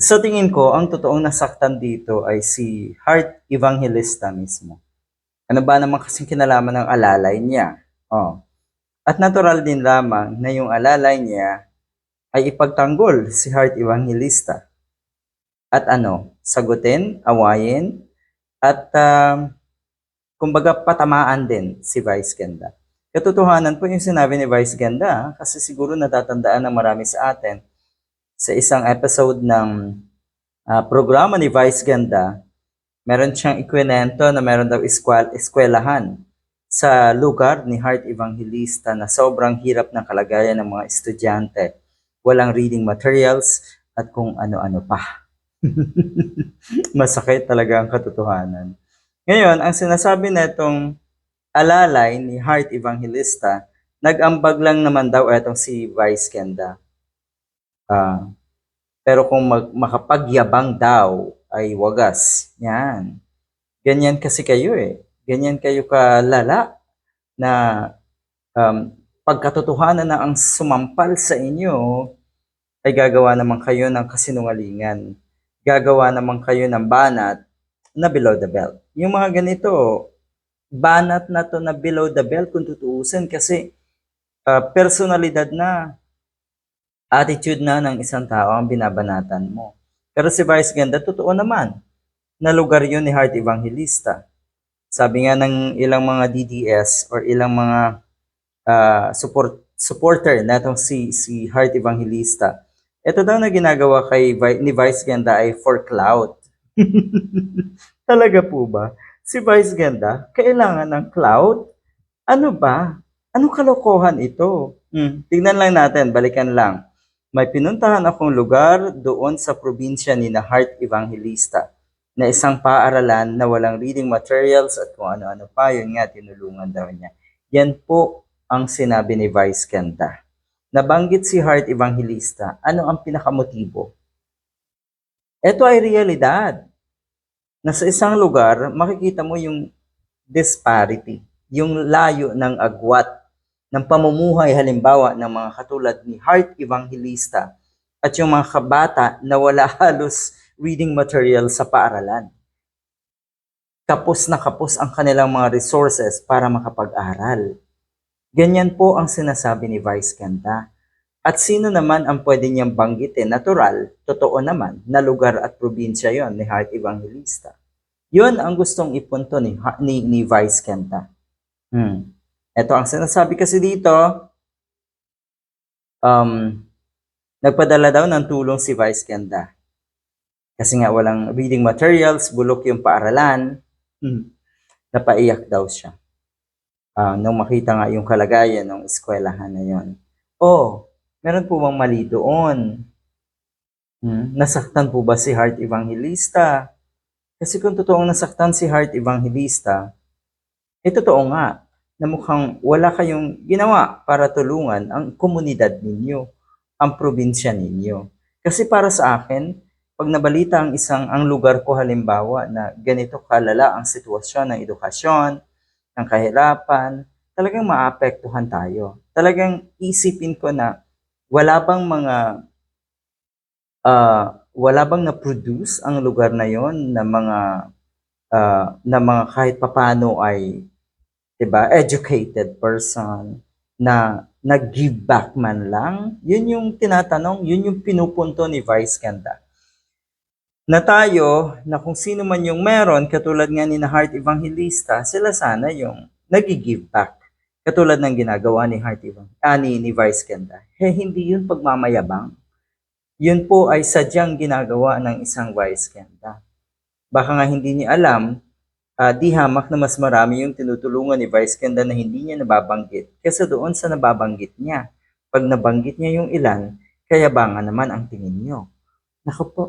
Sa tingin ko, ang totoong nasaktan dito ay si Heart Evangelista mismo. Ano ba naman kasing kinalaman ng alalay niya? Oh. At natural din lamang na yung alalay niya ay ipagtanggol si Heart Evangelista. At ano, sagutin, awayin, at um, kumbaga patamaan din si Vice Ganda. Katotohanan po yung sinabi ni Vice Ganda ah, kasi siguro natatandaan ng marami sa atin sa isang episode ng ah, programa ni Vice Ganda, meron siyang ikwento na meron daw eskwel eskwelahan sa lugar ni Heart Evangelista na sobrang hirap ng kalagayan ng mga estudyante. Walang reading materials at kung ano-ano pa. Masakit talaga ang katotohanan. Ngayon, ang sinasabi netong alalay ni Heart Evangelista, nag-ambag lang naman daw etong si Vice Ganda. Ah, pero kung mag- makapagyabang daw ay wagas. Yan. Ganyan kasi kayo eh. Ganyan kayo kalala na um, pagkatotohanan na ang sumampal sa inyo ay gagawa naman kayo ng kasinungalingan. Gagawa naman kayo ng banat na below the belt. Yung mga ganito, banat na to na below the belt kung tutuusin kasi ah, personalidad na attitude na ng isang tao ang binabanatan mo. Pero si Vice Ganda, totoo naman, na lugar yun ni Heart Evangelista. Sabi nga ng ilang mga DDS or ilang mga ah, support supporter na itong si, si Heart Evangelista, ito daw na ginagawa kay ni Vice Ganda ay for clout. Talaga po ba? Si Vice Ganda, kailangan ng clout? Ano ba? Anong kalokohan ito? Hmm, tignan lang natin, balikan lang. May pinuntahan akong lugar doon sa probinsya ni na Heart Evangelista na isang paaralan na walang reading materials at kung ano-ano pa, yun nga, tinulungan daw niya. Yan po ang sinabi ni Vice Ganda. Nabanggit si Heart Evangelista, ano ang pinakamotibo? Ito ay realidad. Na sa isang lugar, makikita mo yung disparity, yung layo ng agwat ng pamumuhay halimbawa ng mga katulad ni Heart Evangelista at yung mga kabata na wala halos reading material sa paaralan. Kapos na kapos ang kanilang mga resources para makapag-aral. Ganyan po ang sinasabi ni Vice Ganda. At sino naman ang pwede niyang banggitin? Natural, totoo naman, na lugar at probinsya yon ni Heart Evangelista. Yun ang gustong ipunto ni, ni, ni Vice Ganda. Hmm. Ito ang sinasabi kasi dito, um, nagpadala daw ng tulong si Vice Ganda. Kasi nga walang reading materials, bulok yung paaralan, hmm, napaiyak daw siya. Ah, nung makita nga yung kalagayan ng eskwelahan na yon. Oh, meron po bang mali doon? Hmm, nasaktan po ba si Heart Evangelista? Kasi kung totoong nasaktan si Heart Evangelista, eh totoo nga na mukhang wala kayong ginawa para tulungan ang komunidad ninyo, ang probinsya ninyo. Kasi para sa akin, pag nabalita ang isang ang lugar ko halimbawa na ganito kalala ang sitwasyon ng edukasyon, ng kahirapan, talagang maapektuhan tayo. Talagang isipin ko na wala bang mga ah, wala bang na-produce ang lugar na yon na mga ah, na mga kahit papano ay 'di ba educated person na nag-give back man lang. Yun yung tinatanong yun yung pinupunto ni Vice Ganda. Na tayo na kung sino man yung meron katulad nga ni na Heart Evangelista sila sana yung nag-give back. Katulad ng ginagawa ni Heart Evang ah, ni, ni Vice Ganda. Eh hindi yun pagmamayabang. Yun po ay sadyang ginagawa ng isang vice ganda. Baka nga hindi niya alam, ah, di hamak na mas marami yung tinutulungan ni Vice Ganda na hindi niya nababanggit kaysa doon sa nababanggit niya. Pag nabanggit niya yung ilan, kaya ba nga naman ang tingin niyo? Naku po,